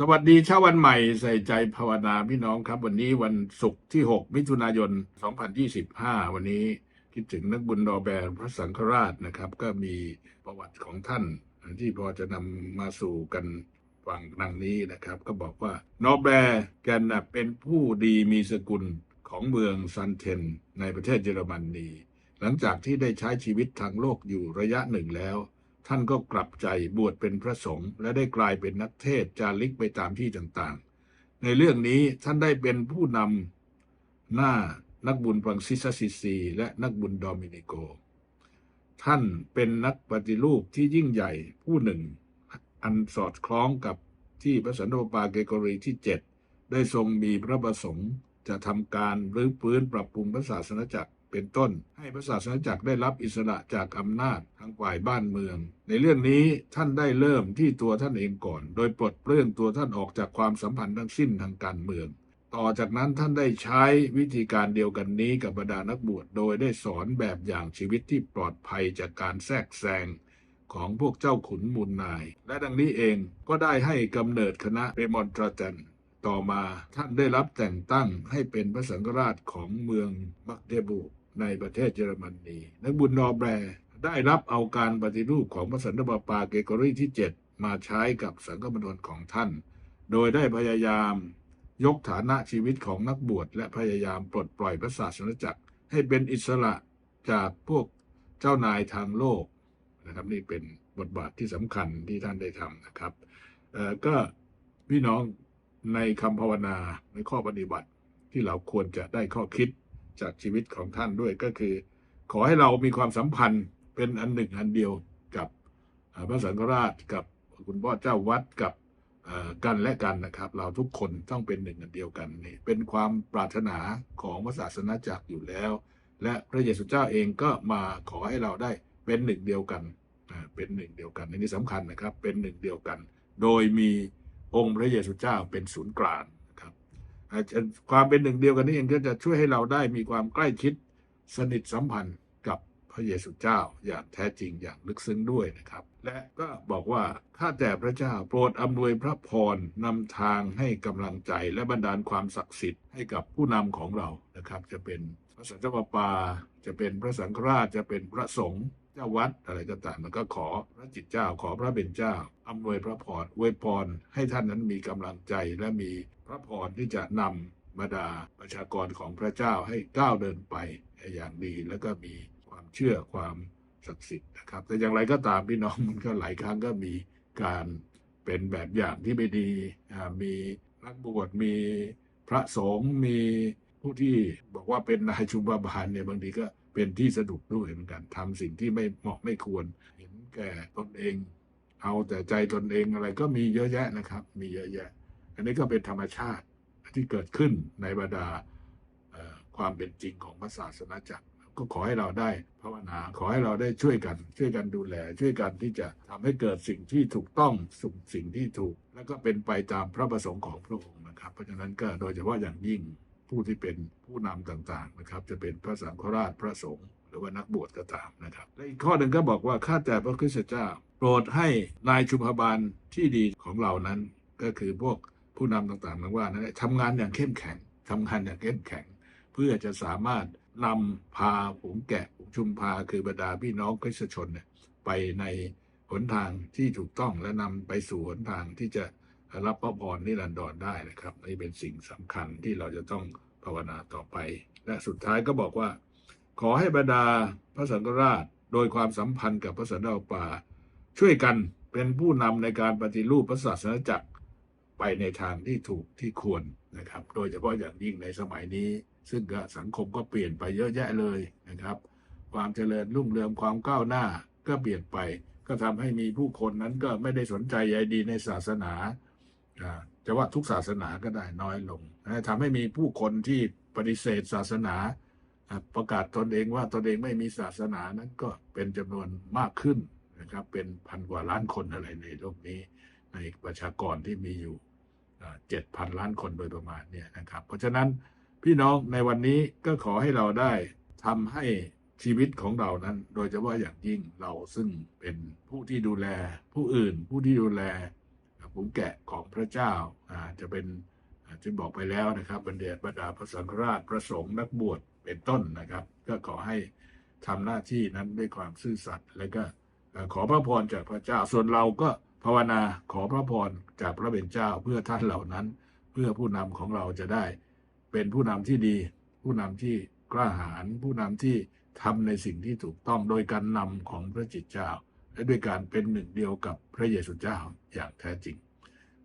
สวัสดีเช้าวันใหม่ใส่ใจภาวนาพี่น้องครับ วันนี้วันศุกร์ที่ 6 มิถุนายน 2025 วันนี้คิดถึงนักบุญนอแบร์พระสังฆราชนะครับ ก็มีประวัติของท่าน ที่พอจะนำมาสู่กันฟังดังนี้นะครับ ก็บอกว่านอแบร์แกนนะเป็นผู้ดีมีสกุลของเมืองซันเทน ในประเทศเยอรมนนีหลังจากที่ได้ใช้ชีวิตทางโลกอยู่ระยะหนึ่งแล้ว ท่านก็กลับใจบวชเป็นพระสงฆ์และได้กลายเป็นนักเทศจาริกไปตามที่ต่างๆ ในเรื่องนี้ท่านได้เป็นผู้นำหน้านักบุญฟรังซิสซิซี และนักบุญโดมินิโก ท่านเป็นนักปฏิรูปที่ยิ่งใหญ่ผู้หนึ่ง อันสอดคล้องกับที่พระสันตะปาเกโกรีที่ 7 ได้ทรงมีพระประสงค์จะทำการรื้อฟื้นปรับปรุงพระศาสนาจักร เป็นต้น ให้พระศาสนาจักรได้รับอิสระจากอำนาจทางฝ่ายบ้านเมือง ในเรื่องนี้ท่านได้เริ่มที่ตัวท่านเองก่อน โดยปลดเปลื้องตัวท่านออกจากความสัมพันธ์ทั้งสิ้นทางการเมือง ต่อจากนั้นท่านได้ใช้วิธีการเดียวกันนี้กับบรรดานักบวชโดยได้สอนแบบอย่างชีวิตที่ปลอดภัยจากการแทรกแซงของพวกเจ้าขุนมูลนาย และดังนี้เองก็ได้ให้กำเนิดคณะเรมอนตราจันต่อมาท่านได้รับแต่งตั้งให้เป็นพระสังฆราชของเมืองมักเดบุ ในประเทศเยอรมนีนักบุญนอแบร์ได้รับเอาการปฏิรูปของพระสันตะปาปาเกโกรีที่ 7 มาใช้กับสังฆมณฑลของท่าน โดยได้พยายามยกฐานะชีวิตของนักบวชและพยายามปลดปล่อยพระศาสนจักร ให้เป็นอิสระจากพวกเจ้านายทางโลกนะครับนี่เป็นบทบาทที่สำคัญที่ท่านได้ทำนะครับก็พี่น้องในคำภาวนาในข้อปฏิบัติที่เราควรจะได้ข้อคิด จากชีวิตของท่านด้วยก็คือ ขอให้เรามีความสัมพันธ์เป็นอันหนึ่งอันเดียวกับพระสังฆราชกับคุณพ่อเจ้าวัดกับกันและกันนะครับ เราทุกคนต้องเป็นหนึ่งอันเดียวกันนี่เป็นความปรารถนาของพระศาสนาจักรอยู่แล้ว และพระเยซูเจ้าเองก็มาขอให้เราได้เป็นหนึ่งเดียวกันเป็นหนึ่งเดียวกันอันนี้สำคัญนะครับเป็นหนึ่งเดียวกัน โดยมีองค์พระเยซูเจ้าเป็นศูนย์กลาง อาจจะความเป็นหนึ่งเดียวกันนี้เองก็จะช่วยให้เราได้มีความใกล้ชิดสนิทสัมพันธ์กับพระเยซูเจ้าอย่างแท้จริงอย่างลึกซึ้งด้วยนะครับ และก็บอกว่าข้าแต่พระเจ้าโปรดอำนวยพระพรนำทางให้กำลังใจและบันดาลความศักดิ์สิทธิ์ให้กับผู้นำของเรานะครับ จะเป็นพระสันตะปาปาจะเป็นพระสังฆราชจะเป็นพระสงฆ์ จ้าวัดอะไรก็ตามมันก็ขอพระจิตเจ้าขอพระเป็นเจ้าอำนวยพระพรอวยพรให้ท่านนั้นมีกำลังใจและมีพระพรที่จะนำบรรดาประชากรของพระเจ้าให้ก้าวเดินไปอย่างดีแล้วก็มีความเชื่อความศักดิ์สิทธิ์นะครับ แต่อย่างไรก็ตามพี่น้องมันก็หลายครั้งก็มีการเป็นแบบอย่างที่ไม่ดีมีนักบวชมีพระสงฆ์มี ผู้ที่บอกว่าเป็นนายชุมบาบาลเนี่ยบางทีก็เป็นที่สะดุดด้วยเหมือนกันทำสิ่งที่ไม่เหมาะไม่ควร เห็นแก่ตนเอง เอาแต่ใจตนเองอะไรก็มีเยอะแยะนะครับ มีเยอะแยะ อันนี้ก็เป็นธรรมชาติที่เกิดขึ้นในบรรดาความเป็นจริงของพระศาสนาจักรก็ขอให้เราได้ภาวนาขอให้เราได้ช่วยกัน ช่วยกันดูแล ช่วยกันที่จะทำให้เกิดสิ่งที่ถูกต้องสุสิ่งที่ถูก แล้วก็เป็นไปตามพระประสงค์ของพระองค์นะครับ เพราะฉะนั้นก็โดยเฉพาะอย่างยิ่ง ผู้ที่เป็นผู้นำต่างๆนะครับ จะเป็นพระสังฆราชพระสงฆ์หรือว่านักบวชก็ตามนะครับ และอีกข้อหนึ่งก็บอกว่าข้าแต่พระคริสตเจ้า โปรดให้นายชุมพบาลที่ดีของเรานั้น ก็คือพวกผู้นำต่างๆนั้นว่านั้นทำงานอย่างเข้มแข็งทำงานอย่างเข้มแข็ง เพื่อจะสามารถนำพาฝูงแกะฝูงชุมพาคือบรรดาพี่น้องคริสตชนเนี่ยไปในหนทางที่ถูกต้องและนำไปสู่หนทางที่จะ รับพระพรนิรันดรได้นะครับนี่เป็นสิ่งสำคัญที่เราจะต้องภาวนาต่อไป และสุดท้ายก็บอกว่า ขอให้บรรดาพระสังฆราช โดยความสัมพันธ์กับพระสันตะปาช่วยกันเป็นผู้นำในการปฏิรูปพระศาสนาจักรไปในทางที่ถูกที่ควรนะครับ โดยเฉพาะอย่างยิ่งในสมัยนี้ ซึ่งสังคมก็เปลี่ยนไปเยอะแยะเลยนะครับ ความเจริญรุ่งเรืองความก้าวหน้าก็เปลี่ยนไป ก็ทำให้มีผู้คนนั้นก็ไม่ได้สนใจใยดีในศาสนา จะว่าทุกศาสนาก็ได้น้อยลงทำให้มีผู้คนที่ปฏิเสธศาสนาอ่าประกาศตนเองว่าตนเองไม่มีศาสนานั้นก็เป็นจำนวนมากขึ้นนะครับ เป็นพันกว่าล้านคนอะไรในโลกนี้ ในประชากรที่มีอยู่เจ็ดพันล้านคนโดยประมาณเนี่ยนะครับ เพราะฉะนั้นพี่น้องในวันนี้ก็ขอให้เราได้ทำให้ชีวิตของเรานั้น โดยเฉพาะอย่างยิ่งเราซึ่งเป็นผู้ที่ดูแลผู้อื่น ผู้ที่ดูแล ฝูแกะของพระเจ้าอ่าจะเป็นที่บอกไปแล้วนะครับบรรดาบรรดาพระสังฆราชพระสงฆ์นักบวชเป็นต้นนะครับ ก็ขอให้ทำหน้าที่นั้นด้วยความซื่อสัตย์และก็ขอพระพรจากพระเจ้า ส่วนเราก็ภาวนาขอพระพรจากพระเป็นเจ้าเพื่อท่านเหล่านั้น เพื่อผู้นำของเราจะได้ เป็นผู้นำที่ดี ผู้นำที่กล้าหาญผู้นำที่ทำในสิ่งที่ถูกต้องโดยการนำของพระจิตเจ้า และด้วยการเป็นหนึ่งเดียวกับพระเยซูเจ้าอย่างแท้จริง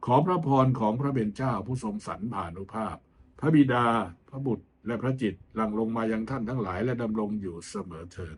ขอพระพรของพระเป็นเจ้าผู้ทรงสรรผานุภาพ พระบิดา พระบุตรและพระจิตหลั่งลงมายังท่านทั้งหลายและดำรงอยู่เสมอเทิน